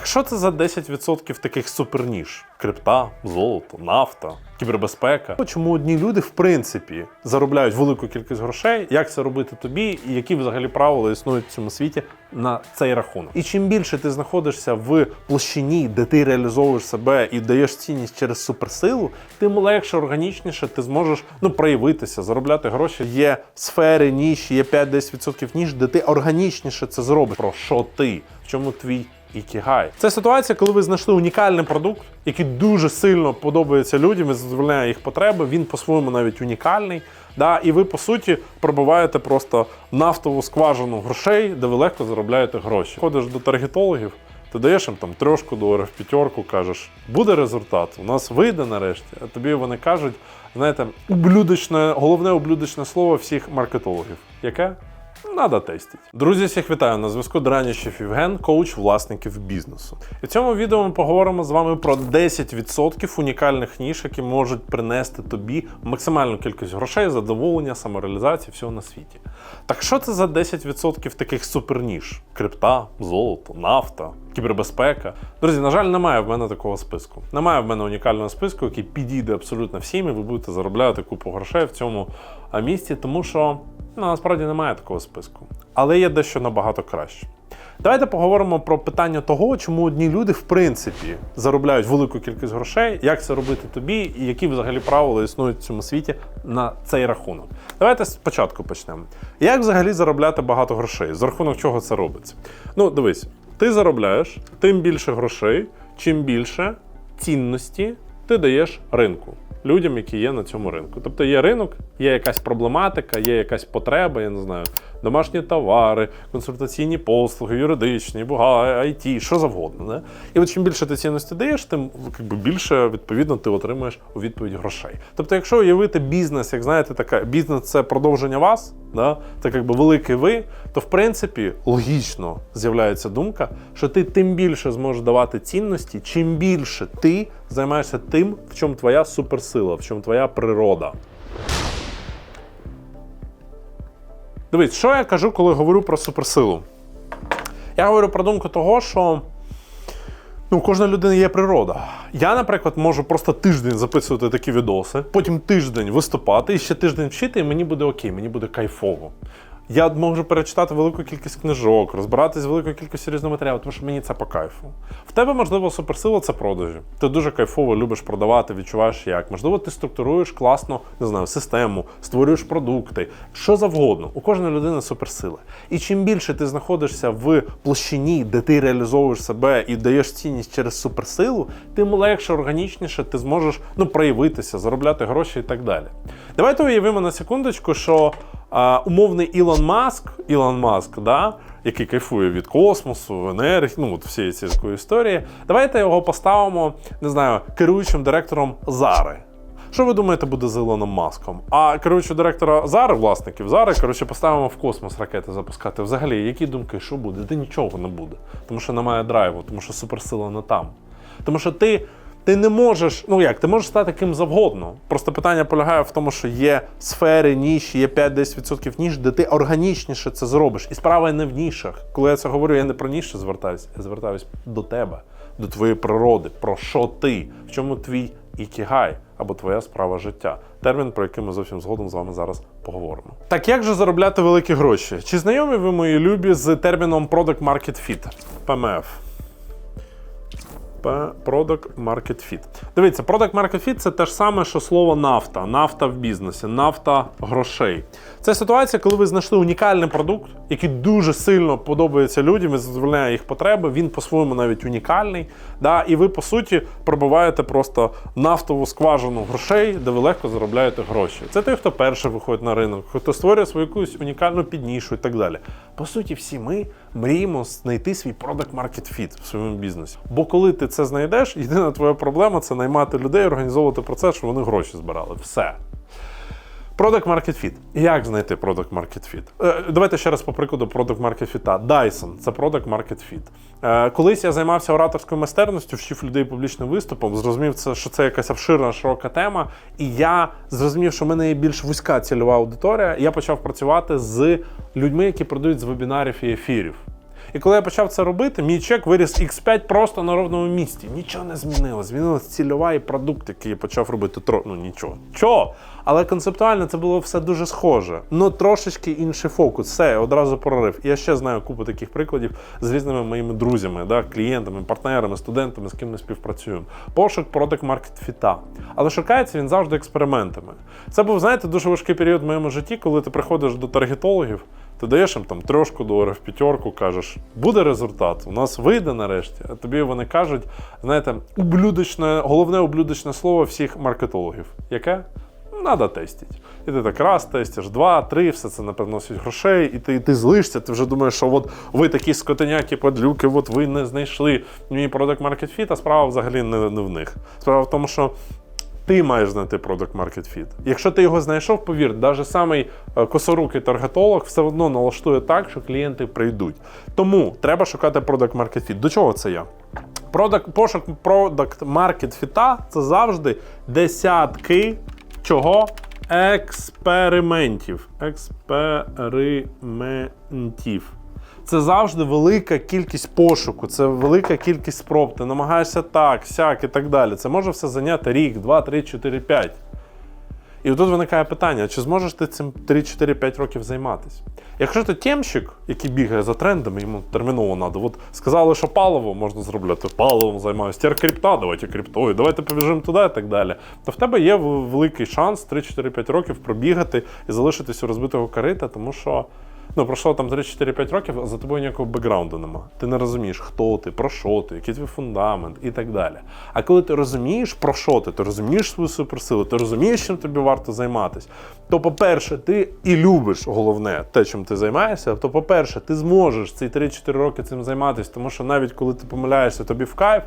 Так що це за 10% таких суперніж? Крипта, золото, нафта, кібербезпека. Чому одні люди, в принципі, заробляють велику кількість грошей? Як це робити тобі, і які взагалі правила існують в цьому світі на цей рахунок? І чим більше ти знаходишся в площині, де ти реалізовуєш себе і даєш цінність через суперсилу, тим легше, органічніше ти зможеш ну проявитися, заробляти гроші. Є сфери, ніші, є 5-10% ніж, де ти органічніше це зробиш. Про що ти? В чому твій ікігай? Це ситуація, коли ви знайшли унікальний продукт, який дуже сильно подобається людям і задовольняє їх потреби. Він по-своєму навіть унікальний. Да, і ви, по суті, пробиваєте просто нафтову скважину грошей, де ви легко заробляєте гроші. Ходиш до таргетологів, ти даєш їм там трьошку доларів, п'ятерку, кажеш, буде результат, у нас вийде нарешті. А тобі вони кажуть, знаєте, ублюдочне, головне ублюдочне слово всіх маркетологів. Яке? Надо тестити. Друзі, всіх вітаю на зв'язку Драніщев Євген, коуч власників бізнесу. І в цьому відео ми поговоримо з вами про 10% унікальних ніж, які можуть принести тобі максимальну кількість грошей, задоволення, самореалізації, всього на світі. Так що це за 10% таких суперніж? Крипта, золото, нафта, кібербезпека. Друзі, на жаль, немає в мене такого списку. Немає в мене унікального списку, який підійде абсолютно всім, і ви будете заробляти купу грошей в цьому місці, тому що ну, насправді немає такого списку. Але є дещо набагато краще. Давайте поговоримо про питання того, чому одні люди, в принципі, заробляють велику кількість грошей, як це робити тобі, і які взагалі правила існують в цьому світі на цей рахунок. Давайте спочатку почнемо. Як взагалі заробляти багато грошей? За рахунок чого це робиться? Ну, дивись, ти заробляєш тим більше грошей, чим більше цінності ти даєш ринку. Людям, які є на цьому ринку. Тобто є ринок, є якась проблематика, є якась потреба, я не знаю, домашні товари, консультаційні послуги, юридичні, буга, IT, що завгодно. Не? І от чим більше ти цінності даєш, тим якби, більше відповідно ти отримуєш у відповідь грошей. Тобто, якщо уявити бізнес, як знаєте, така бізнес це продовження вас, да? це якби великий ви, то в принципі логічно з'являється думка, що ти тим більше зможеш давати цінності, чим більше ти займаєшся тим, в чому твоя суперсила, в чому твоя природа. Дивись, що я кажу, коли говорю про суперсилу? Я говорю про думку того, що ну, у кожної людини є природа. Я, наприклад, можу просто тиждень записувати такі відоси, потім тиждень виступати і ще тиждень вчити, і мені буде окей, мені буде кайфово. Я можу перечитати велику кількість книжок, розбиратись великою кількістю різного матеріалу, тому що мені це по кайфу. В тебе, можливо, суперсила це продажі. Ти дуже кайфово любиш продавати, відчуваєш як. Можливо, ти структуруєш класно, не знаю, систему, створюєш продукти, що завгодно. У кожної людини суперсила. І чим більше ти знаходишся в площині, де ти реалізовуєш себе і даєш цінність через суперсилу, тим легше, органічніше ти зможеш ну, проявитися, заробляти гроші і так далі. Давайте уявимо на секундочку, що умовний Ілон Маск, Ілон Маск, да, який кайфує від космосу, енергії, ну от всієї цієї історії. Давайте його поставимо, не знаю, керуючим директором Зари. Що ви думаєте буде з Ілоном Маском? А керуючого директора Зари, власників Зари, коротше, поставимо в космос ракети запускати. Взагалі, які думки, що буде? Та нічого не буде. Тому що немає драйву, тому що суперсила не там. Тому що ти. Ти не можеш, ну як, ти можеш стати ким завгодно. Просто питання полягає в тому, що є сфери, ніші, є 5-10% ніж, де ти органічніше це зробиш. І справа не в нішах. Коли я це говорю, я не про ніші звертаюся, я звертаюся до тебе, до твоєї природи, про що ти, в чому твій ікігай або твоя справа життя. Термін, про який ми зовсім згодом з вами зараз поговоримо. Так як же заробляти великі гроші? Чи знайомі ви мої любі з терміном Product Market Fit? ПМФ. Product Market Fit. Дивіться, Product Market Fit це те ж саме, що слово нафта, нафта в бізнесі, нафта грошей. Це ситуація, коли ви знайшли унікальний продукт, який дуже сильно подобається людям і задовольняє їх потреби. Він по-своєму навіть унікальний. Да? І ви, по суті, пробиваєте просто нафтову скважину грошей, де ви легко заробляєте гроші. Це той, хто перший виходить на ринок, хто створює свою якусь унікальну піднішу і так далі. По суті, всі ми мріємо знайти свій Product Market Fit в своєму бізнесі. Бо коли ти це знайдеш, єдина твоя проблема це наймати людей, організовувати процес, щоб вони гроші збирали. Все. Product Market Fit. Як знайти Product Market Fit? Е, давайте ще раз по прикладу Product Market Fit. Dyson це Product Market Fit. Е, колись я займався ораторською майстерністю, вчив людей публічним виступом, зрозумів, це, що це якась обширна, широка тема. І я зрозумів, що в мене є більш вузька цільова аудиторія. Я почав працювати з людьми, які продають з вебінарів і ефірів. І коли я почав це робити, мій чек виріс X5 просто на ровному місці. Нічого не змінилось. Змінилась цільова і продукт, який я почав робити. Тро... Ну нічого. Чо? Але концептуально це було все дуже схоже. Ну трошечки інший фокус. Все, одразу прорив. І я ще знаю купу таких прикладів з різними моїми друзями, да, клієнтами, партнерами, студентами, з ким ми співпрацюємо. Пошук продакт маркет фіта. Але шукається він завжди експериментами. Це був, знаєте, дуже важкий період в моєму житті, коли ти приходиш до таргетологів. Ти даєш їм там трошку доларів, п'ятерку, кажеш, буде результат, у нас вийде нарешті. А тобі вони кажуть, знаєте, ублюдочне, головне ублюдочне слово всіх маркетологів. Яке? Надо тестити. І ти так раз тестиш, два, три, все це приносить грошей, і ти, ти злишся, ти вже думаєш, що от ви такі скотиняки, подлюки, от ви не знайшли мій продакт маркет фіт, а справа взагалі не, не в них. Справа в тому, що ти маєш знайти продакт market fit. Якщо ти його знайшов, повір, навіть самий е, косорукий таргетолог все одно налаштує так, що клієнти прийдуть. Тому треба шукати продакт market fit. До чого це я? Продакт, пошук продакт market fit – це завжди десятки чого? Експериментів. Експериментів. Це завжди велика кількість пошуку, це велика кількість спроб. Ти намагаєшся так, сяк і так далі. Це може все зайняти рік, 2, 3, 4, 5. І тут виникає питання: чи зможеш ти цим 3-4-5 років займатися? Якщо ти темщик, який бігає за трендами, йому терміново треба. От сказали, що паливо можна зробляти, паливом займаюся, тепер крипта, давайте криптою, давайте побіжимо туди і так далі. То в тебе є великий шанс 3-4-5 років пробігати і залишитись у розбитого корита, тому що. Ну, пройшло там 3-4-5 років, а за тобою ніякого бекграунду нема. Ти не розумієш, хто ти, про що ти, який твій фундамент і так далі. А коли ти розумієш, про що ти, ти розумієш свою суперсилу, ти розумієш, чим тобі варто займатися, то, по-перше, ти і любиш головне те, чим ти займаєшся, то, по-перше, ти зможеш ці 3-4 роки цим займатися, тому що навіть коли ти помиляєшся, тобі в кайф.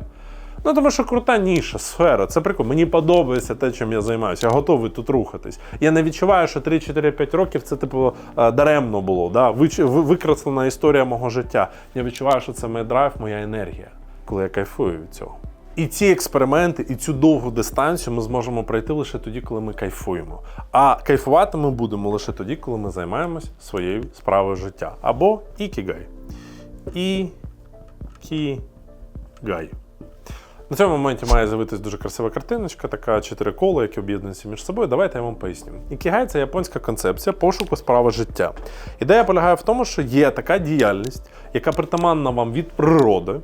Ну, тому що крута ніша, сфера. Це прикольно. Мені подобається те, чим я займаюся. Я готовий тут рухатись. Я не відчуваю, що 3-4-5 років це типу е, даремно було. Да? Викреслена історія мого життя. Я відчуваю, що це мій драйв, моя енергія, коли я кайфую від цього. І ці експерименти, і цю довгу дистанцію ми зможемо пройти лише тоді, коли ми кайфуємо. А кайфувати ми будемо лише тоді, коли ми займаємось своєю справою життя. Або ікігай. Ікігай. На цьому моменті має з'явитися дуже красива картиночка, така чотири кола, які об'єднуються між собою. Давайте я вам поясню. Ікігай – це японська концепція пошуку справи життя. Ідея полягає в тому, що є така діяльність, яка притаманна вам від природи,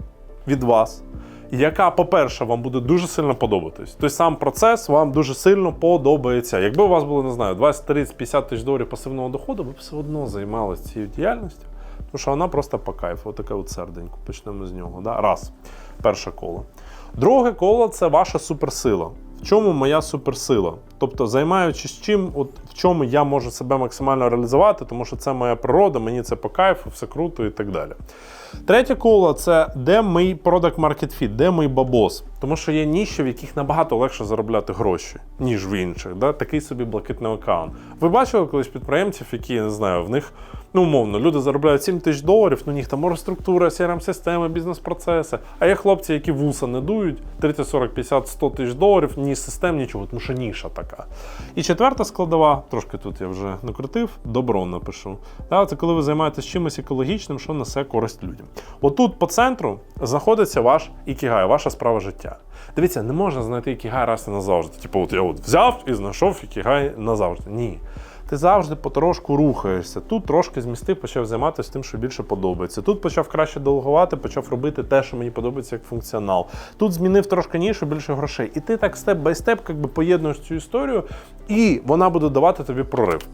від вас. Яка, по-перше, вам буде дуже сильно подобатись. Той сам процес вам дуже сильно подобається. Якби у вас було, не знаю, 20, 30, 50 тисяч доларів пасивного доходу, ви б все одно займалися цією діяльністю, тому що вона просто по кайфу, отаке от серденько. Почнемо з нього. Да? Раз. Перше коло. Друге коло це ваша суперсила. В чому моя суперсила? Тобто, займаючись чим, от в чому я можу себе максимально реалізувати, тому що це моя природа, мені це по кайфу, все круто і так далі. Третє коло це де мій продакт market fit, де мій бабос. Тому що є ніші, в яких набагато легше заробляти гроші, ніж в інших. Да? Такий собі блакитний аккаунт. Ви бачили колись підприємців, які я не знаю, в них. Ну, умовно, люди заробляють 7 тисяч доларів, ну у них там може структура, crm системи бізнес-процеси. А є хлопці, які вуса не дують, 30, 40, 50, 100 тисяч доларів, ні систем, нічого, тому що ніша така. І четверта складова, трошки тут я вже накрутив, добро напишу. Да, Це коли ви займаєтесь чимось екологічним, що несе користь людям. Отут по центру знаходиться ваш ікігай, ваша справа життя. Дивіться, не можна знайти ікігай раз і назавжди. Типу, от я от взяв і знайшов ікігай назавжди. Ні ти завжди потрошку рухаєшся. Тут трошки змістив, почав займатися тим, що більше подобається. Тут почав краще делегувати, почав робити те, що мені подобається як функціонал. Тут змінив трошки нішу, більше грошей. І ти так степ бай степ якби поєднуєш цю історію, і вона буде давати тобі прорив.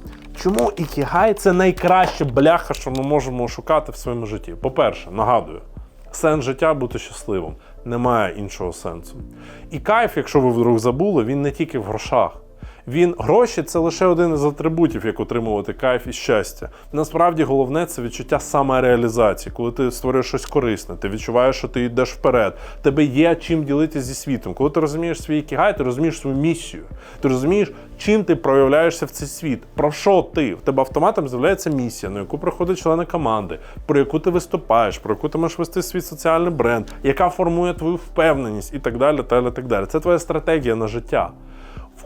Чому ікігай це найкраща бляха, що ми можемо шукати в своєму житті? По-перше, нагадую, сенс життя бути щасливим. Немає іншого сенсу. І кайф, якщо ви вдруг забули, він не тільки в грошах. Він гроші це лише один із атрибутів, як отримувати кайф і щастя. Насправді головне це відчуття самореалізації, коли ти створюєш щось корисне, ти відчуваєш, що ти йдеш вперед. Тебе є чим ділитися зі світом. Коли ти розумієш свій кігай, ти розумієш свою місію. Ти розумієш, чим ти проявляєшся в цей світ. Про що ти? В тебе автоматом з'являється місія, на яку приходять члени команди, про яку ти виступаєш, про яку ти можеш вести свій соціальний бренд, яка формує твою впевненість і так далі. далі, так далі. Це твоя стратегія на життя.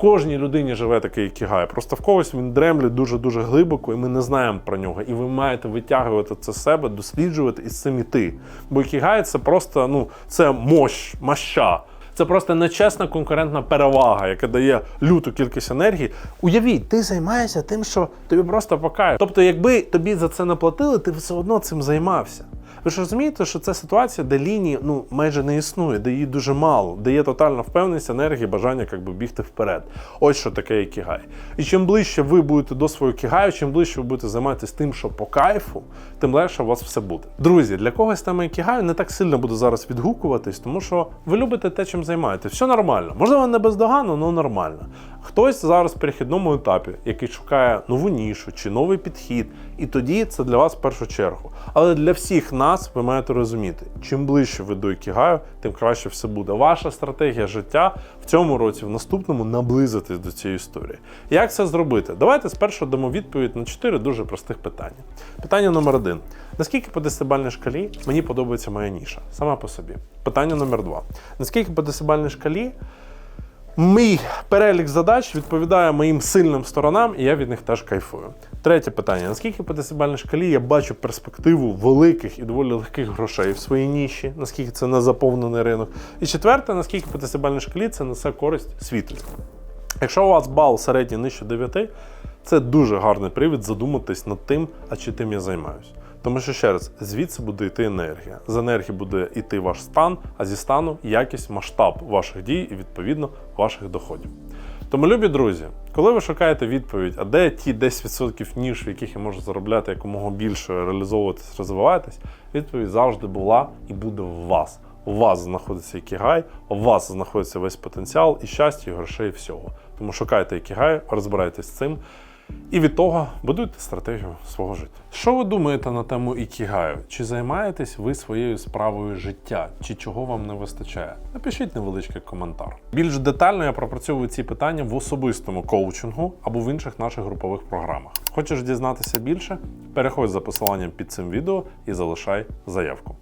Кожній людині живе такий ікігай. Просто в когось він дремле дуже-дуже глибоко, і ми не знаємо про нього. І ви маєте витягувати це з себе, досліджувати і з цим іти. Бо ікігай це просто ну, це мощ, моща. Це просто нечесна конкурентна перевага, яка дає люту кількість енергії. Уявіть, ти займаєшся тим, що тобі просто покає. Тобто, якби тобі за це не платили, ти все одно цим займався. Ви ж розумієте, що це ситуація, де лінії ну майже не існує, де її дуже мало, де є тотальна впевненість, енергія, бажання якби бігти вперед. Ось що таке ікігай. І чим ближче ви будете до свого кігаю, чим ближче ви будете займатися тим, що по кайфу, тим легше у вас все буде. Друзі, для когось тема ікігаю не так сильно буде зараз відгукуватись, тому що ви любите те, чим займаєтесь. Все нормально. Можливо, не бездоганно, але нормально. Хтось зараз в перехідному етапі, який шукає нову нішу чи новий підхід, і тоді це для вас в першу чергу. Але для всіх нас ви маєте розуміти, чим ближче ви до ікігаю, тим краще все буде. Ваша стратегія життя в цьому році, в наступному наблизитись до цієї історії. Як це зробити? Давайте спершу дамо відповідь на чотири дуже простих питання. Питання номер один: наскільки по десятибальній шкалі мені подобається моя ніша сама по собі? Питання номер два: наскільки по десятибальній шкалі Мій перелік задач відповідає моїм сильним сторонам, і я від них теж кайфую. Третє питання: наскільки по десибальній шкалі я бачу перспективу великих і доволі легких грошей в своїй ніші, наскільки це не заповнений ринок. І четверте, наскільки по десибальній шкалі це несе користь світу. Якщо у вас бал середній нижче 9, це дуже гарний привід задуматись над тим, а чи тим я займаюся. Тому що ще раз, звідси буде йти енергія. З енергії буде йти ваш стан, а зі стану якість, масштаб ваших дій і відповідно ваших доходів. Тому, любі друзі, коли ви шукаєте відповідь, а де ті 10% ніж, в яких я можу заробляти якомога більше, реалізовуватись, розвиватись, відповідь завжди була і буде в вас. У вас знаходиться ікігай, у вас знаходиться весь потенціал і щастя, і грошей, і всього. Тому шукайте ікігай, розбирайтесь з цим. І від того будуйте стратегію свого життя. Що ви думаєте на тему ікігаю? Чи займаєтесь ви своєю справою життя, чи чого вам не вистачає? Напишіть невеличкий коментар. Більш детально я пропрацьовую ці питання в особистому коучингу або в інших наших групових програмах. Хочеш дізнатися більше? Переходь за посиланням під цим відео і залишай заявку.